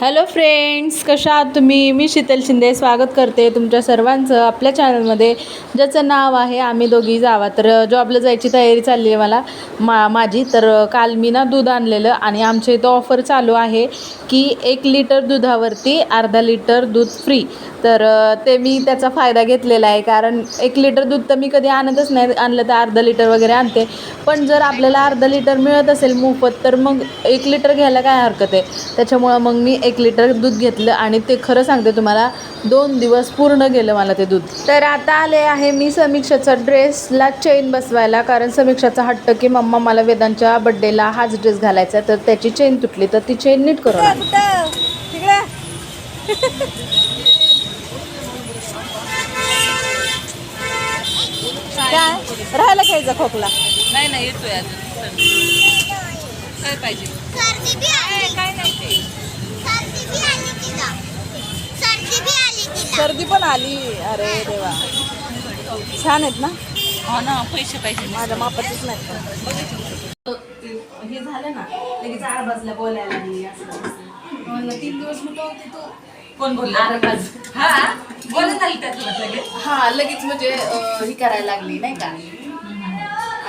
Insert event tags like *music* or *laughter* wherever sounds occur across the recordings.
Hello friends कशा आहात तुम्ही? मी शीतल शिंदे. स्वागत करते तुमच्या सर्वांचं आपल्या चॅनलमध्ये ज्याचं नाव आहे आम्ही दोघी जावा. तर जॉबला जायची तयारी चालली आहे मला. मा माझी. तर काल मी ना दूध आणलेलं आणि आमच्या इथं ऑफर चालू आहे की एक लिटर दुधावरती अर्धा लिटर दूध फ्री तर ते मी त्याचा फायदा घेतलेला आहे. कारण एक लिटर दूध तर मी कधी आणतच नाही. आणलं तर अर्धा लिटर वगैरे आणते. पण जर आपल्याला अर्धा लिटर मिळत असेल मोफत तर मग एक लिटर घ्यायला काय हरकत आहे? त्याच्यामुळं मग मी एक लिटर दूध घेतलं आणि ते खरं सांगते तुम्हाला दोन दिवस पूर्ण गेलं मला ते दूध. तर आता आले आहे मी समीक्षाचा ड्रेसला चेन बसवायला कारण समीक्षाचा हट्ट की मम्मा मला वेदांच्या बड्डेला हाच ड्रेस घालायचा तर त्याची चेन तुटली तर ती चेन नीट करून. काय? राहायला घ्यायचा खोकला? नाही नाही येतोय अजून. काय पाहिजे? सर्दी पण आली. अरे देवा. छान आहेत ना? हो ना पैसे पाहिजे. माझ्या मापाचीच नाही हे झालं ना लगेच बाजला बोलायला लागली असं तीन दिवस म्हटलं होते तू. कोण बोलला? आठ बाज. हा? बोलत आली त्यात लगेच? हा लगेच म्हणजे ही करायला लागली नाही का?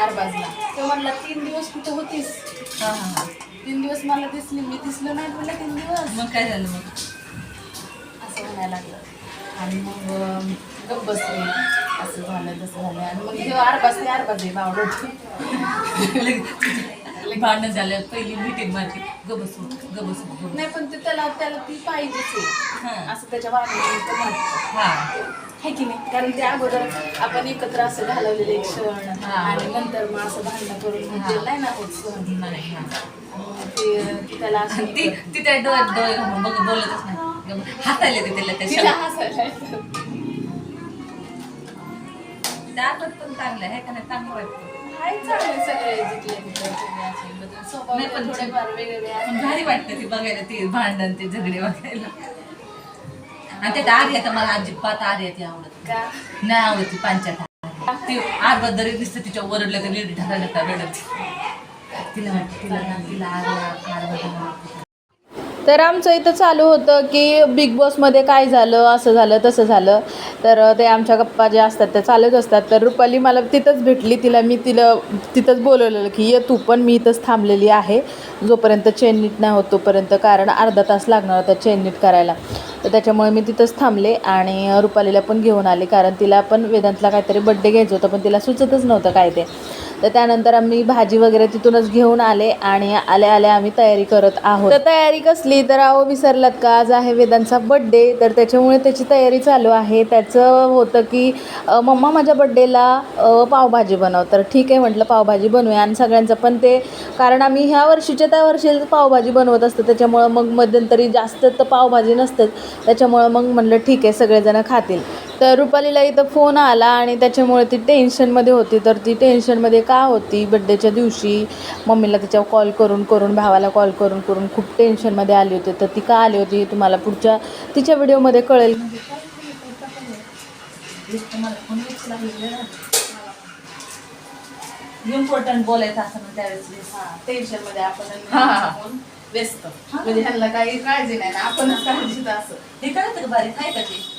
आठ बाजला. तो म्हणला तीन दिवस कुठं होतीस. हा हा हा. तीन दिवस मला दिसली मी दिसलो नाही तुला तीन दिवस. मग काय झालं मग? असं म्हणायला लागलं. आणि मग अं, गप्प बसले. असं झालं तसं झालं. आणि मग हे आठ बाजले आठ बाजले बावडत भांडण झालं. पहिली मीटिंग माझी. ग बसू ग बसू. नाही पण ते त्याला त्याला ती पाहिजेच हा. आहे असं त्याच्या वागण्यात वाटतं हा. आहे की नाही? कारण त्या अगोदर आपण एकत्र असं घालवलेले एक क्षण हा. आणि नंतर मग असं भांडणं करून हा. नाही ना होत सहन नाही हा. ते ती त्याला ती ती त्या डोळ्यात डोळे घालून बघ बोलतच नाही. हातायला ते त्याला त्या त्यातच पण चांगलं आहे का नाही? चांगलं वाटतं. आहे चांगले सगळे जिथले तिथले तुम्ही असे बदल. स्वभाव नाही, पण थोडेफार वेगवेगळे पण असतात. भारी वाटतं ते बघायला ते भांडण ते झगडे बघायला. आणि त्यात आर्या तर मला अजिबात आर्या ती आवडत का? नाही आवडत ती पांचाट ती आरबद्दल दिसतं तिच्या ओरडल्या तर रडत. तिला वाटतं तिला तिला आवडतं. तर आमचं इथं चालू होतं की बिग बॉसमध्ये काय झालं असं झालं तसं झालं. तर ते आमच्या गप्पा ज्या असतात त्या चालूच असतात. तर रुपाली मला तिथंच भेटली. तिला मी तिला तिथंच बोलवलेलं की ये तू पण मी इथंच थांबलेली आहे. जोपर्यंत चेन नीट नाही होत तोपर्यंत. कारण अर्धा तास लागणार होता चेन नीट करायला. तर त्याच्यामुळे मी तिथंच थांबले आणि रुपालीला पण घेऊन आले. कारण तिला पण वेदांतला काहीतरी बड्डे घ्यायचं होतं पण तिला सुचतच नव्हतं काय ते. तर त्यानंतर आम्ही भाजी वगैरे तिथूनच घेऊन आले आणि आल्या आल्या आम्ही तयारी करत आहोत. तर तयारी कसली? तर अहो विसरलात का? आज आहे वेदांचा बड्डे तर त्याच्यामुळे त्याची तयारी चालू आहे. त्याचं होतं की मम्मा माझ्या बड्डेला पावभाजी बनव. तर ठीक आहे म्हटलं पावभाजी बनवूया. आणि सगळ्यांचं पण ते कारण आम्ही ह्या वर्षीच्या त्या वर्षी पावभाजी बनवत असतो. त्याच्यामुळं मग मध्यंतरी जास्त तर पावभाजी नसतेच. त्याच्यामुळं मग म्हणलं ठीक आहे सगळेजण खातील. तर रुपालीला इथं फोन आला आणि त्याच्यामुळे ती टेन्शनमध्ये होती. तर ती टेन्शनमध्ये का होती? बड्डेच्या दिवशी मम्मीला तिच्या कॉल करून करून भावाला कॉल करून करून खूप टेन्शनमध्ये आली होती. तर ती का आली होती हे तुम्हाला पुढच्या तिच्या व्हिडिओमध्ये कळेल. इम्पॉर्टंट बोलायचं असं ना त्यावेळेस टेन्शनमध्ये आपण. आपण व्यस्त. म्हणजे ह्यांना काही काळजी नाही ना आपणच काळजीत असं. हे करायचं का बारीक? आहे का ते?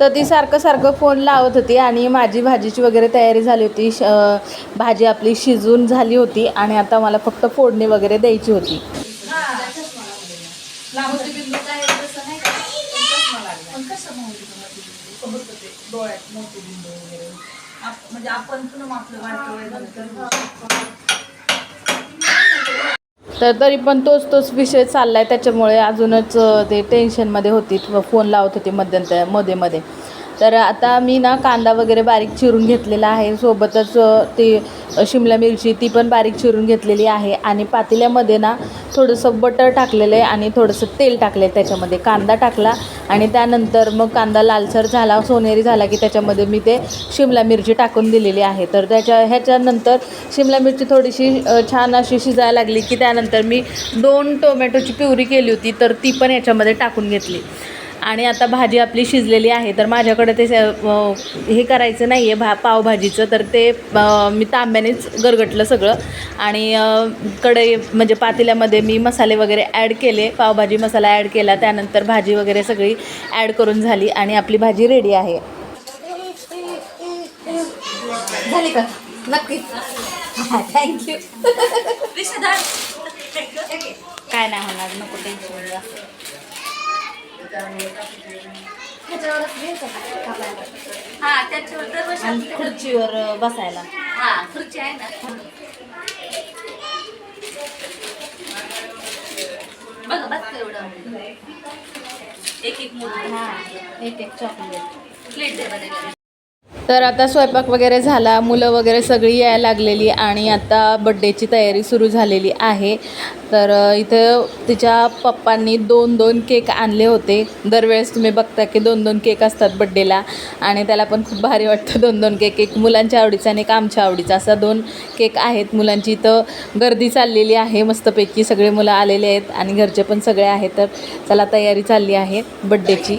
तर ती सारखं सारखं फोन लावत होती आणि माझी भाजीची वगैरे तयारी झाली होती. श भाजी आपली शिजून झाली होती आणि आता मला फक्त फोडणी वगैरे द्यायची होती. म्हणजे आपण पण आपलं वाटतं वय झालं तर तरी पण तोच तोच विषय चाललाय त्याच्यामुळे अजूनच ते टेन्शनमध्ये होती फोन लावत होती मध्यंतरमध्ये मध्ये. तर आता मी ना कांदा वगैरे बारीक चिरून घेतलेला आहे. सोबतच ती शिमला मिरची ती पण बारीक चिरून घेतलेली आहे. आणि पातेल्यामध्ये ना थोडंसं बटर टाकलेलं आहे आणि थोडंसं तेल टाकलं आहे त्याच्यामध्ये. कांदा टाकला आणि त्यानंतर मग कांदा लालसर झाला सोनेरी झाला की त्याच्यामध्ये मी ते शिमला मिरची टाकून दिलेली आहे. तर त्याच्या ह्याच्यानंतर शिमला मिरची थोडीशी छान अशी शिजायला लागली की त्यानंतर मी दोन टोमॅटोची प्युरी केली होती तर ती पण याच्यामध्ये टाकून घेतली. आणि आता भाजी आपली शिजलेली आहे तर माझ्याकडे ते हे करायचं नाही आहे भा पावभाजीचं. तर ते मी तांब्यानेच गरगटलं सगळं. आणि कढई म्हणजे पातेल्यामध्ये मी मसाले वगैरे ॲड केले. पावभाजी मसाला ॲड केला त्यानंतर भाजी वगैरे सगळी ॲड करून झाली आणि आपली भाजी रेडी आहे. झाली का? नक्कीच थँक्यू *laughs* काय नाही होणार नको टेन्शन हा त्याच्यावर दरवर्षी आणि खुर्चीवर बसायला. हा खुर्ची आहे ना. बघा बघ एवढं. एक एक मोठी हां एक एक चॉकलेट प्लेट दे बरं. तर आता स्वयंपाक वगैरे झाला मुलं वगैरे सगळी यायला लागलेली आणि आता बड्डेची तयारी सुरू झालेली आहे. तर इथं तिच्या पप्पांनी दोन दोन केक आणले होते. दरवेळेस तुम्ही बघता की दोन दोन केक असतात बड्डेला आणि त्याला पण खूप भारी वाटतं दोन दोन केक. एक मुलांच्या आवडीचा आणि एक आमच्या आवडीचा. असा दोन केक आहेत. मुलांची इथं गर्दी चाललेली आहे. मस्तपैकी सगळे मुलं आलेले आहेत आणि घरचे पण सगळे आहेत. तर चला तयारी चालली आहे बड्डेची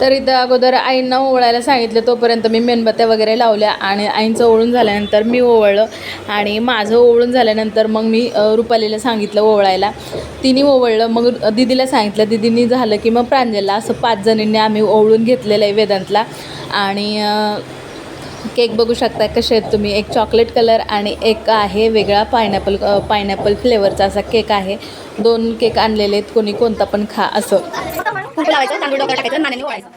तर इथं अगोदर आईंना ओवळायला सांगितलं तोपर्यंत मी मेणबत्त्या वगैरे लावल्या आणि आईंचं ओवळून झाल्यानंतर मी ओवळलं आणि माझं ओवळून झाल्यानंतर मग मी रुपालीला सांगितलं ओवळायला. तिने ओवळलं मग दिदीला सांगितलं दिदीनी झालं की मग प्रांजलला असं पाच जणींनी आम्ही ओवळून घेतलेलं आहे वेदांतला आणि केक बघू शकता कसे आहेत तुम्ही. एक चॉकलेट कलर आणि एक आहे वेगळा पायनॅपल पायनॅपल फ्लेवरचा असा केक आहे. दोन केक आणलेले आहेत कोणी कोणता पण खा असं. कुंकू लावायचं तांदूळ डोक्यावर टाकायचं नाण्याने ओळायचं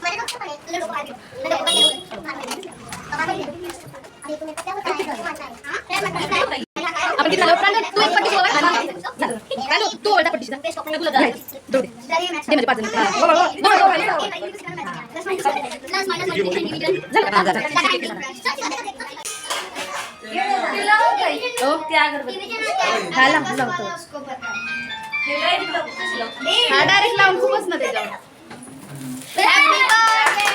आपण किती झालं तू एक पट्टी झालं. तू ओवाळ पट्टी म्हणजे पाच झालं. हा, डायरेक्ट लावून खूपच ना त्याच्यावर आधी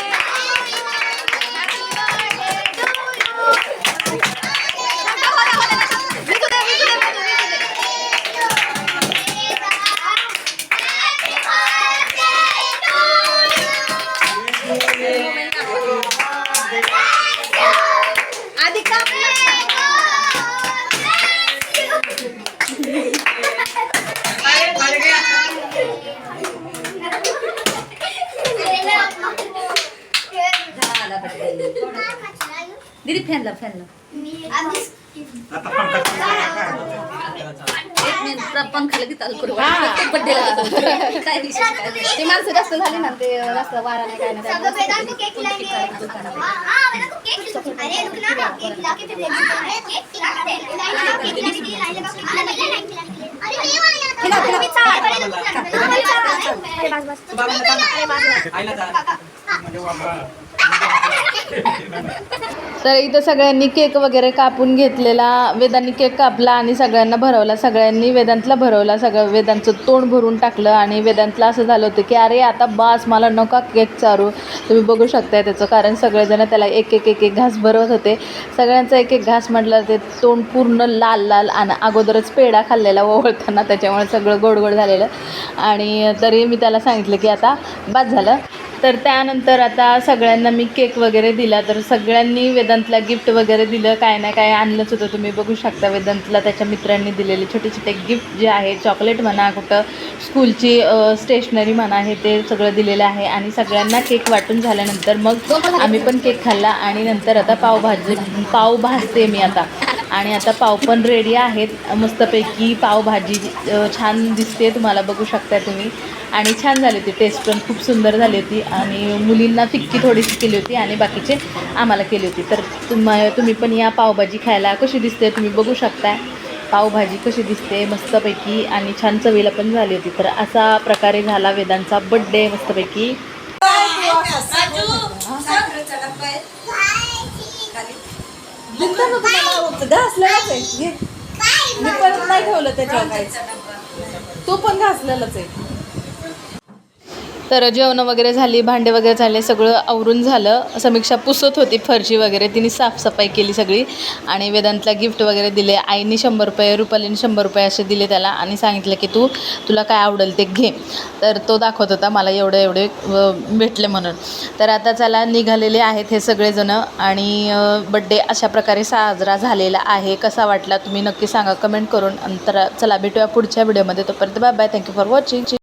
दीदी फॅन लाव फॅन लाव एक मिनिट पंखाला की चालू करू? काय काय नाही. ते माणसं जास्त झाली ना ते जास्त वारा नाही काय नाही तर इथं सगळ्यांनी केक वगैरे कापून घेतलेला वेदांनी केक कापला आणि सगळ्यांना भरवला. सगळ्यांनी वेदांतला भरवला सगळं वेदांचं तोंड भरून टाकलं आणि वेदांतला असं झालं होतं की अरे आता बास मला नका केक चारू. तुम्ही बघू शकताय त्याचं कारण सगळेजण त्याला एक एक एक एक घास भरवत होते. सगळ्यांचा एक एक घास म्हटलं ते तोंड पूर्ण लाल लाल आणि अगोदरच पेढा खाल्लेला ओळखताना त्याच्यामुळे सगळं गोड गोड झालेलं. आणि तरी मी त्याला सांगितलं की आता बाद झालं. तर त्यानंतर आता सगळ्यांना मी केक वगैरे दिला तर सगळ्यांनी वेदांतला गिफ्ट वगैरे दिलं. काय ना काय आणलंच होतं तुम्ही बघू शकता वेदांतला त्याच्या मित्रांनी दिलेले छोटे छोटे गिफ्ट जे आहे चॉकलेट म्हणा कुठं स्कूलची स्टेशनरी म्हणा हे ते सगळं दिलेलं आहे. आणि सगळ्यांना केक वाटून झाल्यानंतर मग आम्ही पण केक खाल्ला. आणि नंतर आता पावभाजी पाव भाजते मी आता. आणि आता पाव पण रेडी आहेत. मस्तपैकी पावभाजी छान दिसते तुम्हाला बघू शकता तुम्ही. आणि छान झाली होती टेस्ट पण खूप सुंदर झाली होती. आणि मुलींना फिक्की थोडीशी केली होती आणि बाकीचे आम्हाला केली होती. तर तुम तुम्ही पण या पावभाजी खायला कशी दिसते तुम्ही बघू शकताय पावभाजी कशी दिसते मस्तपैकी आणि छान चवीला पण झाली होती. तर असा प्रकारे झाला वेदांचा बड्डे मस्तपैकी. मी परत नाही ठेवलं त्याच्यावर तो पण घासलेलाच आहे. तर जेवणं वगैरे झाली भांडे वगैरे झाले सगळं आवरून झालं. समीक्षा पुसत होती फरशी वगैरे. तिने साफसफाई केली सगळी. आणि वेदांतला गिफ्ट वगैरे दिले. आईने शंभर रुपये रुपालीने शंभर रुपये असे दिले त्याला. आणि सांगितलं की तू तुला काय आवडेल ते घे. तर तो दाखवत होता मला एवढे एवढे भेटले म्हणून. तर आता चला निघालेले आहेत हे सगळेजणं. आणि बड्डे अशा प्रकारे साजरा झालेला आहे. कसा वाटला तुम्ही नक्की सांगा. कमेंट करून तर चला भेटूया पुढच्या व्हिडिओमध्ये तोपर्यंत bye bye thank you for watching